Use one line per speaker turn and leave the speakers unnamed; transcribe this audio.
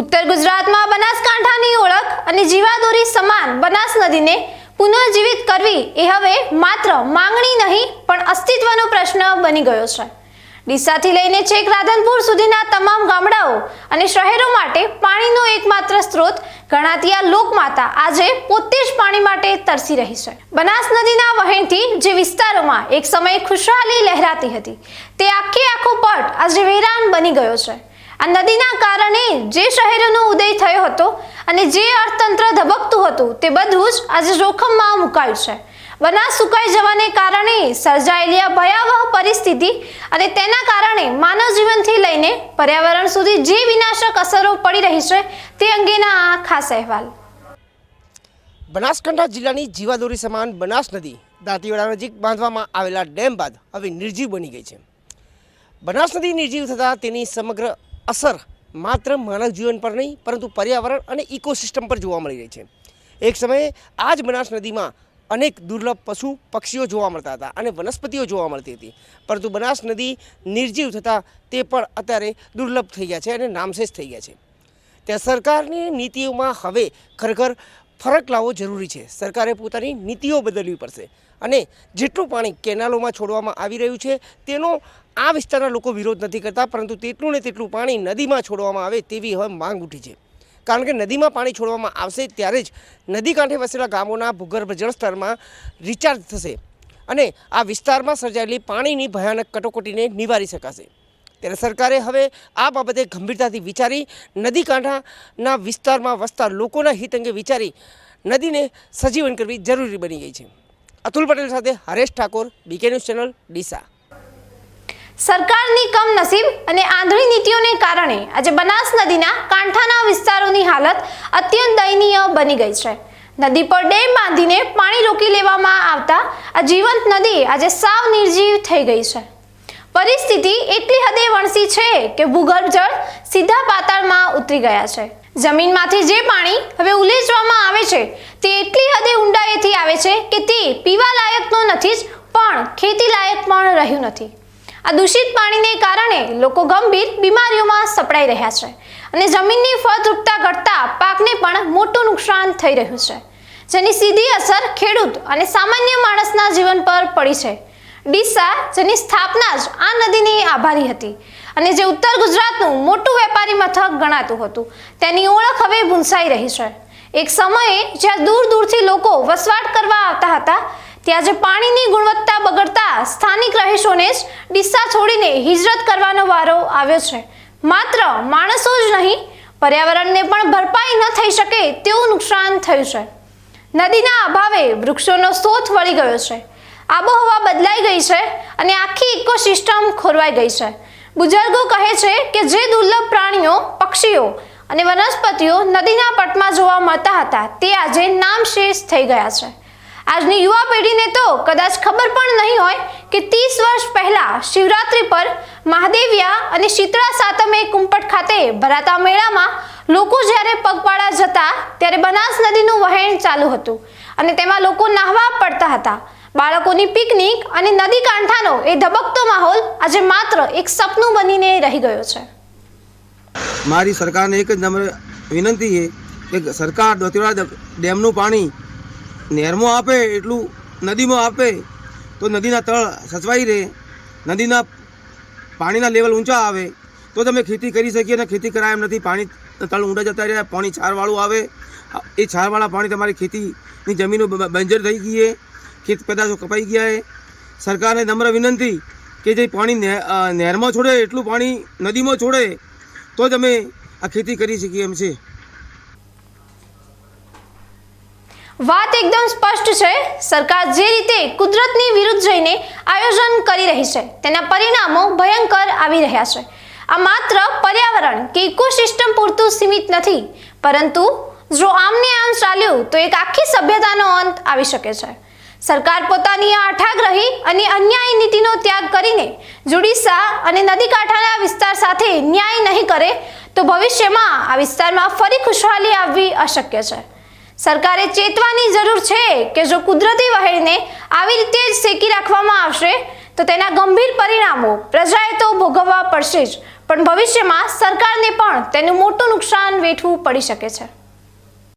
ઉત્તર ગુજરાતમાં બનાસકાંઠાની ઓળખ અને જીવાદોરી સમાન બનાસ નદીને પુનઃજીવિત કરવી એ હવે માત્ર માંગણી નહીં, પણ અસ્તિત્વનો પ્રશ્ન બની ગયો છે. ડીસાથી લઈને છેક રાધનપુર સુધીના તમામ ગામડાઓ અને શહેરો માટે પાણીનો એકમાત્ર સ્ત્રોત ગણાતી લોકમાતા આજે પોતે જ પાણી માટે તરસી રહી છે. બનાસ નદીના વહેણથી જે વિસ્તારોમાં એક સમયે ખુશહાલી લહેરાતી હતી, તે આખે આખો પટ આજે વેરાન બની ગયો છે. આ નદીના કારણે જે શહેરોનો ઉદય થયો હતો અને જે અર્થતંત્ર ધબકતું હતું તે બધું જ આજે જોખમમાં મુકાયું છે. બનાસ સુકાઈ જવાને કારણે સર્જાયેલી આ ભયાવહ પરિસ્થિતિ અને તેના કારણે માનવ જીવનથી લઈને પર્યાવરણ સુધી જે વિનાશક અસરો પડી રહી છે તે અંગેના આ ખાસ અહેવાલ.
બનાસકાંઠા જિલ્લાની જીવાદોરી સમાન બનાસ નદી દાંતીવાડા નજીક બાંધવામાં આવેલા ડેમ બાદ હવે નિર્જીવ બની ગઈ છે. બનાસ નદી નિર્જીવ થતાં તેની સમગ્ર અસર માત્ર માનવ જીવન પર નહીં, પરંતુ પર્યાવરણ અને ઇકોસિસ્ટમ પર જોવા મળી રહી છે. એક સમયે આ જ બનાસ નદીમાં અનેક દુર્લભ પશુ પક્ષીઓ જોવા મળતા હતા અને વનસ્પતિઓ જોવા મળતી હતી. પરંતુ બનાસ નદી નિર્જીવ થતાં તે પણ અત્યારે દુર્લભ થઈ ગયા છે અને નામશેષ થઈ ગયા છે. ત્યાં સરકારની નીતિઓમાં હવે ખરેખર ફરક લાવવો જરૂરી છે. સરકારે પોતાની નીતિઓ બદલવી પડશે. અને જેટલું પાણી કેનાલોમાં છોડવામાં આવી રહ્યું છે, તેનો આ વિસ્તારના લોકો વિરોધ નથી કરતા, પરંતુ તેટલું ને તેટલું પાણી નદીમાં છોડવામાં આવે તેવી હવે માંગ ઉઠી છે. કારણ કે નદીમાં પાણી છોડવામાં આવશે ત્યારે જ નદી કાંઠે વસેલા ગામોના ભૂગર્ભ જળસ્તરમાં રિચાર્જ થશે અને આ વિસ્તારમાં સર્જાયેલી પાણીની ભયાનક કટોકટીને નિવારી શકાશે. ત્યારે સરકારે હવે આ બાબતે ગંભીરતાથી વિચારી નદી કાંઠાના વિસ્તારમાં વસતા લોકોના હિત અંગે વિચારી નદીને સજીવન કરવી જરૂરી બની ગઈ છે. અતુલ પટેલ સાથે Haresh Thakor BK news channel Deesa.
સરકારની કમનસીબ અને આંધળી નીતિઓને કારણે આજે બનાસ નદીના કાંઠાના વિસ્તારોની હાલત અત્યંત દયનીય બની ગઈ છે. નદી પર ડેમ બાંધીને પાણી રોકી લેવામાં આવતા આ જીવંત નદી આજે સાવ નિર્જીવ થઈ ગઈ છે. પરિસ્થિતિ એટલી હદે વણસી છે કે ભૂગર્ભ જળ સીધા પાતાળમાં ઉતરી ગયા છે. જમીનમાંથી જે પાણી હવે ઉલેચવામાં આવે છે, તે એટલી હદે ઊંડાઈથી આવે છે કે તે પીવા લાયક તો નથી જ, પણ ખેતી લાયક પણ રહ્યું નથી. આ દૂષિત પાણીને કારણે લોકો ગંભીર બીમારીઓમાં સપડાઈ રહ્યા છે અને જમીનની ફળદ્રુપતા ઘટતા પાકને પણ મોટું નુકસાન થઈ રહ્યું છે. જેની સીધી અસર ખેડૂત અને સામાન્ય માણસના જીવન પર પડી છે. ડીસા, જેની સ્થાપના જ આ નદીની આભારી હતી અને જે ઉત્તર ગુજરાતનું મોટું વેપારી મથક ગણાતું હતું. તેની ઓળખ હવે ભૂંસાઈ રહી છે. એક સમયે જ્યાં દૂર દૂરથી લોકો વસવાટ કરવા આવતા હતા, ત્યાં જે પાણીની ગુણવત્તા બગડતા સ્થાનિક રહીશોને જ ડીસા છોડીને હિજરત કરવાનો વારો આવ્યો છે. માત્ર માણસો જ નહીં, પર્યાવરણને પણ ભરપાઈ ન થઈ શકે તેવું નુકસાન થયું છે. નદીના અભાવે વૃક્ષોનો શોથ વળી ગયો છે. આબોહવા બદલાઈ ગઈ છે અને આખી ઇકોસિસ્ટમ ખોરવાઈ ગઈ છે. બુઝુર્ગો કહે છે કે જે દુર્લભ પ્રાણીઓ, પક્ષીઓ અને વનસ્પતિઓ નદીના પટમાં જોવા મળતા હતા, તે આજે નામશેષ થઈ ગયા છે. આજની યુવા પેઢીને તો કદાચ ખબર પણ નહીં હોય કે ત્રીસ વર્ષ પહેલા શિવરાત્રી પર મહાદેવિયા અને શીતળા સાતમે કુંપટ ખાતે ભરાતા મેળામાં લોકો જ્યારે પગપાળા જતા, ત્યારે બનાસ નદીનું વહેણ ચાલુ હતું અને તેમાં લોકો નાહવા પડતા હતા. બાળકોની પિકનિક અને નદી કાંઠાનો એ ધબકતો માહોલ આજે માત્ર એક સપનું બનીને રહી ગયો છે.
મારી સરકારને એક જ નમ્ર વિનંતી છે કે સરકાર દોતીવાડા ડેમનું પાણી નહેરમાં આપે, એટલું નદીમાં આપે, તો નદીના તળ સચવાઈ રહે, નદીના પાણીના લેવલ ઊંચા આવે, તો તમે ખેતી કરી શકીએ અને ખેતી કરાય એમ નથી. પાણી તળ ઊંડા જતા રહ્યા, પાણી છારવાળું આવે. એ છારવાળા પાણી તમારી ખેતીની જમીનો બંજર થઈ ગઈ ખેત પેદાશો કપાઈ ગયા છે. સરકારને નમ્ર વિનંતી કે જે પાણી નહેરમાં છોડે, એટલું પાણી નદીમાં છોડે, તો જ અમે આ ખેતી કરી શકીએ એમ છે.
વાત એકદમ સ્પષ્ટ છે. સરકાર જે રીતે કુદરતની વિરુદ્ધ જઈને આયોજન કરી રહી છે, તેના પરિણામો ભયંકર આવી રહ્યા છે. આ માત્ર પર્યાવરણ કે ઇકોસિસ્ટમ પૂરતું સીમિત નથી, પરંતુ જો આમને આમ ચાલ્યું, તો એક આખી સભ્યતાનો અંત આવી શકે છે. સરકાર પોતાની આ અઠાગ્રહી અને અન્યાયી નીતિનો ત્યાગ કરીને જુડીસા અને નદી કાંઠાના વિસ્તાર સાથે ન્યાય નહીં કરે તો ભવિષ્યમાં આ વિસ્તારમાં ફરી ખુશહાલી આવવી અશક્ય છે. સરકારે ચેતવાની જરૂર છે કે જો કુદરતી વહેણને આવી રીતે જ શેકી રાખવામાં આવશે, તો તેના ગંભીર પરિણામો પ્રજાએ તો ભોગવવા પડશે જ. પણ ભવિષ્યમાં સરકારને પણ તેનું મોટું નુકસાન વેઠવું પડી શકે છે.